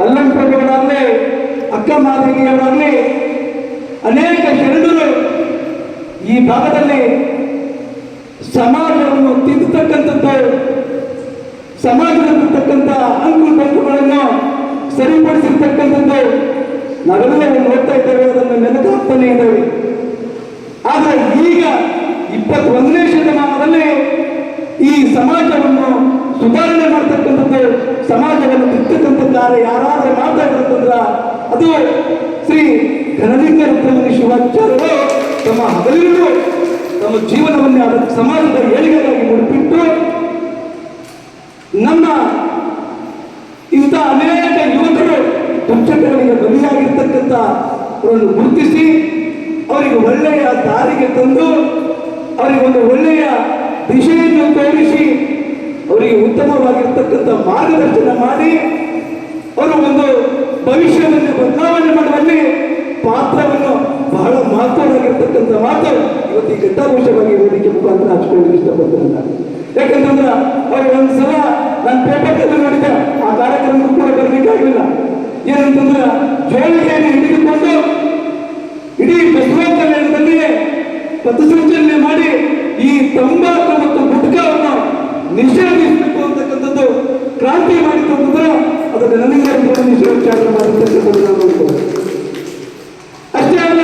ಅಲ್ಲಂ ಪ್ರಭುಗಳಾಗಲಿ ಅಕ್ಕ ಮಾದರಿಯವರಾಗಲಿ ಅನೇಕ ಶರಣರು ಈ ಭಾಗದಲ್ಲಿ ಸಮಾಜವನ್ನು ತಿದ್ದತಕ್ಕಂಥದ್ದು, ಸಮಾಜದಲ್ಲಿರ್ತಕ್ಕಂಥ ಅಂಕು ಡೊಂಕುಗಳನ್ನು ಸರಿಪಡಿಸಿರ್ತಕ್ಕಂಥದ್ದು ನಾವೆಲ್ಲರೂ ನೋಡ್ತಾ ಇದ್ದೇವೆ ಅದನ್ನು ನೆನಪು ಹಾಕ್ತಾನೆ ಇದ್ದೇವೆ ಆದರೆ ಈಗ ಇಪ್ಪತ್ತೊಂದನೇ ಶತಮಾನದಲ್ಲಿ ಈ ಸಮಾಜವನ್ನು ಸುಧಾರಣೆ ಮಾಡ್ತಕ್ಕಂಥದ್ದು ಸಮಾಜವನ್ನು ತಿರ್ತಕ್ಕಂಥ ಯಾರಾದರೂ ಮಾತಾಡಿರ್ತಂದ್ರ ಅದು ಶ್ರೀ ಘನಲಿಂಗ ರುದ್ರಮುನಿ ಶಿವಾಚಾರ್ಯರು ತಮ್ಮ ಹಗಲಿರುಳು ತಮ್ಮ ಜೀವನವನ್ನೇ ಅದಕ್ಕೆ ಸಮಾಜದ ಏಳಿಗೆಗಾಗಿ ಮುಡಿಪಿಟ್ಟು ನಮ್ಮ ಇಂಥ ಅನೇಕ ಯುವಕರು ದುಶ್ಚಟಗಳಿಗೆ ಬಲಿಯಾಗಿರ್ತಕ್ಕಂಥ ಅವರನ್ನು ಗುರುತಿಸಿ ಅವರಿಗೆ ಒಳ್ಳೆಯ ದಾರಿಗೆ ತಂದು ಅವರಿಗೆ ಒಂದು ಒಳ್ಳೆಯ ದಿಶೆಯನ್ನು ತೋರಿಸಿ ಅವರಿಗೆ ಉತ್ತಮವಾಗಿರ್ತಕ್ಕಂಥ ಮಾರ್ಗದರ್ಶನ ಮಾಡಿ ಅವರು ಒಂದು ಭವಿಷ್ಯವನ್ನು ಬದಲಾವಣೆ ಮಾಡುವಲ್ಲಿ ಪಾತ್ರವನ್ನು ಬಹಳ ಮಹತ್ವವಾಗಿರ್ತಕ್ಕಂಥ ಮಾತು ಇವತ್ತು ಈ ಘಟ್ಟಾಘೋಷವಾಗಿ ವೇದಿಕೆ ಮುಖಾಂತರ ಹಚ್ಕೊಳ್ಳಿಕ್ಕೆ ಇಷ್ಟಪಡ್ತೇನೆ. ನಾನು ಯಾಕಂತಂದ್ರೆ ಅವ್ರಿಗೆ ಒಂದ್ಸಲ ನಾನು ಪೇಪರ್ನಲ್ಲಿ ನೋಡಿದ್ದೆ, ಆ ಕಾರ್ಯಕ್ರಮ ಕೂಡ ಬರಲಿಕ್ಕಾಗಲಿಲ್ಲ ಏನಂತಂದ್ರೆ ಜೋಳಿಗೆಯನ್ನು ಹಿಡಿದುಕೊಂಡು ಇಡೀ ಬಸವ ಕಲ್ಯಾಣದಲ್ಲಿ ಪಥಸಂಚಲನೆ ಮಾಡಿ ಈ ತಂಬಾಕು ಮತ್ತು ನಿಷೇಧಿಸಬೇಕು ಅಂತಕ್ಕಂಥದ್ದು ಕ್ರಾಂತಿ ಮಾಡಿತು ಅಂತಂದ್ರೆ ಅದಕ್ಕೆ ನನಗೆ ನಿಷೇಧಾಚಾರ ಮಾಡುತ್ತೆ ನಾವು ಅಷ್ಟೇ ಅಲ್ಲ,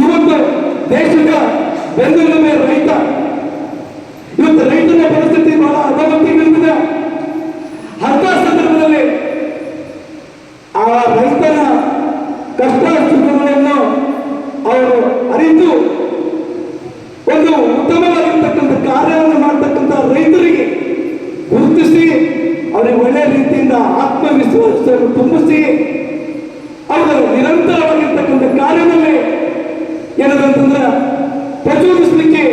ಇವತ್ತು ದೇಶದ ಬೆನ್ನೆಲುಬೆ ರೈತ, ಇವತ್ತು ರೈತನ ಪರಿಸ್ಥಿತಿ ಬಹಳ ಅಧೋಗತಿಗಳಿದೆ ಅಂತ ಸಂದರ್ಭದಲ್ಲಿ ಆ ರೈತನ ಕಷ್ಟ ಸುಖಗಳನ್ನು ಅವರು ಅರಿತು ಒಂದು ಉತ್ತಮವಾಗಿರ್ತಕ್ಕಂಥ ಕಾರ್ಯವನ್ನು ಮಾಡ್ತಕ್ಕಂಥ ರೈತರಿಗೆ ಗುರುತಿಸಿ ಅವರಿಗೆ ಒಳ್ಳೆ ರೀತಿಯಿಂದ ಆತ್ಮವಿಶ್ವಾಸವನ್ನು ತುಂಬಿಸಿ, ಅವರು ನಿರಂತರವಾಗಿರ್ತಕ್ಕಂಥ ಕಾರ್ಯದಲ್ಲಿ ಏನದಂತಂದ್ರೆ ಪ್ರಚೋದಿಸಲಿಕ್ಕೆ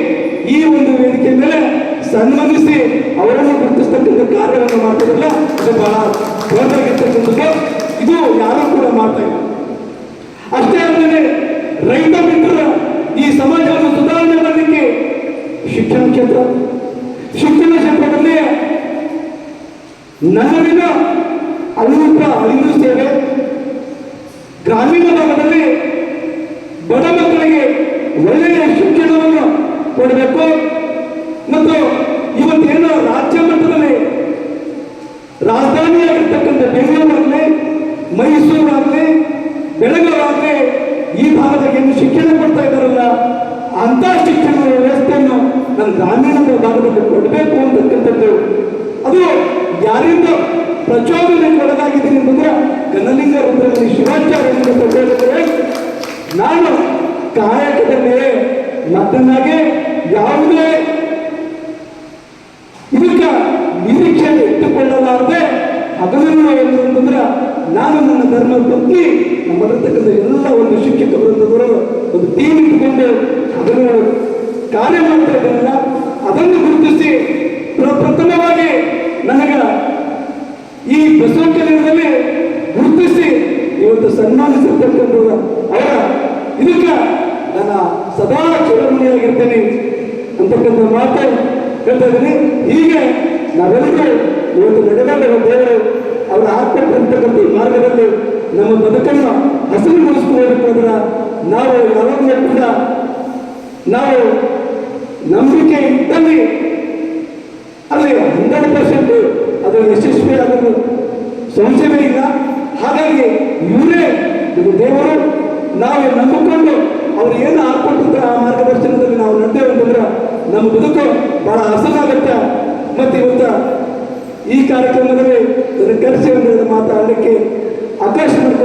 ಈ ಒಂದು ವೇದಿಕೆ ಮೇಲೆ ಸನ್ಮಾನಿಸಿ ಅವರನ್ನು ಗುರುತಿಸ್ತಕ್ಕಂಥ ಕಾರ್ಯವನ್ನು ಮಾಡ್ತಾರಲ್ಲ ಅದು ಬಹಳ ದೊಡ್ಡದಾಗಿರ್ತಕ್ಕಂಥದ್ದು. ಇದು ಯಾರು ಕೂಡ ಮಾಡ್ತಾ ಇಲ್ಲ. ಅಷ್ಟೇ ಅಲ್ಲದೆ ರೈತ ಮಿತ್ರರ ಈ ಸಮಾಜವನ್ನು ಸುಧಾರಣೆ ಮಾಡಲಿಕ್ಕೆ ಶಿಕ್ಷಣ ಕ್ಷೇತ್ರ, ಶಿಕ್ಷಣ ಕ್ಷೇತ್ರದಲ್ಲಿ ನಗರಿನ ಅನುರೂಪ ಅರಿವು ಗ್ರಾಮೀಣ ಭಾಗದಲ್ಲಿ ಬಡ ಮಕ್ಕಳಿಗೆ ಒಳ್ಳೆಯ ಶಿಕ್ಷಣವನ್ನು ಕೊಡಬೇಕು. ಮತ್ತು ಇವತ್ತೇನು ರಾಜ್ಯ ಮಟ್ಟದಲ್ಲಿ ರಾಜಧಾನಿಯಾಗಿರ್ತಕ್ಕಂಥ ಬೆಂಗಳೂರಾಗಲಿ, ಮೈಸೂರಾಗಲಿ ಬೆಳಗಾವಿ ಈ ಭಾಗದಾಗ ಏನು ಶಿಕ್ಷಣ ಕೊಡ್ತಾ ಇದ್ದಾರಲ್ಲ ಅಂತ ಶಿಕ್ಷಣ ವ್ಯವಸ್ಥೆಯನ್ನು ನಮ್ಮ ಗ್ರಾಮೀಣ ಭಾಗದಲ್ಲಿ ಕೊಡಬೇಕು ಅಂತಕ್ಕಂಥದ್ದು ಯಾರಿಂದ ಪ್ರಚೋದನೆಗೆ ಒಳಗಾಗಿದ್ದೀನಿ ಅಂತಂದ್ರೆ ಗನಲಿಂಗ ರೂಪದಲ್ಲಿ ಶಿವಾಚಾರ್ಯ ಹೇಳಿದರೆ ನಾನು ಕಾಯಕದಲ್ಲಿ ಮತ್ತನಾಗಿ ಯಾವುದೇ ಇದಕ್ಕ ನಿರೀಕ್ಷೆ ಇಟ್ಟುಕೊಳ್ಳಲಾರದೆ ಅದನ್ನು ಏನು ಅಂತಂದ್ರೆ ನಾನು ನನ್ನ ಧರ್ಮ ಪತ್ನಿ ನಮ್ಮಲ್ಲಿರ್ತಕ್ಕಂಥ ಎಲ್ಲ ಒಂದು ಶಿಕ್ಷಕ ವೃಂದದವರು ಒಂದು ಟೀಮ್ ಇಟ್ಟುಕೊಂಡು ಅದನ್ನು ಕಾರ್ಯ ಮಾಡ್ತಾ ಇದ್ದಾರಲ್ಲ, ಅದನ್ನು ಗುರುತಿಸಿ ಪ್ರಪ್ರಥಮವಾಗಿ ಪ್ರಥಮವಾಗಿ ನನಗ ಈ ಬಸವ ಕಲ್ಯಾಣದಲ್ಲಿ ಗುರುತಿಸಿ ಇವತ್ತು ಸನ್ಮಾನಿಸಿರ್ತಕ್ಕಂಥ ಅವರ ಇದಕ್ಕೆ ನಾನು ಸದಾ ಚಿರಮಣಿಯಾಗಿರ್ತೇನೆ ಅಂತಕ್ಕಂಥ ಮಾತು ಹೇಳ್ತಾ ಇದ್ದೀನಿ. ಹೀಗೆ ನಾವೆಲ್ಲರೂ ಇವತ್ತು ನಡೆದಾಡುವ ದೇವರು ಅವರ ಈ ಮಾರ್ಗದಲ್ಲಿ ನಮ್ಮ ಬದುಕನ್ನು ಹಸಿರುಗೊಳಿಸ್ಕೋಬೇಕಾದ್ರ ನಾವು ಯಾವಾಗಲೂ ಕೂಡ ನಾವು ನಂಬಿಕೆ ಇದ್ದಲ್ಲಿ ಅಲ್ಲಿ ಹಂಡ್ರೆಡ್ ಪರ್ಸೆಂಟ್ ಅದು ಆಗಲು ಸಂಶಯವೇ ಇಲ್ಲ. ಹಾಗಾಗಿ ಇವರೇ ದೇವರು, ನಾವು ನಂಬಿಕೊಂಡು ಅವ್ರು ಏನು ಹಾಕೊಟ್ಟಿರ್ತಾರೆ ಆ ಮಾರ್ಗದರ್ಶನದಲ್ಲಿ ನಾವು ನಡೆದೇವೆ ಅಂತಂದ್ರೆ ನಮ್ಮ ಬದುಕು ಬಹಳ ಹಸನಾಗತ್ತೆ. ಮತ್ತೆ ಇವತ್ತ ಈ ಕಾರ್ಯಕ್ರಮದಲ್ಲಿ ಕರೆಸಿ ಮಾತಾಡಲಿಕ್ಕೆ ಅವಕಾಶ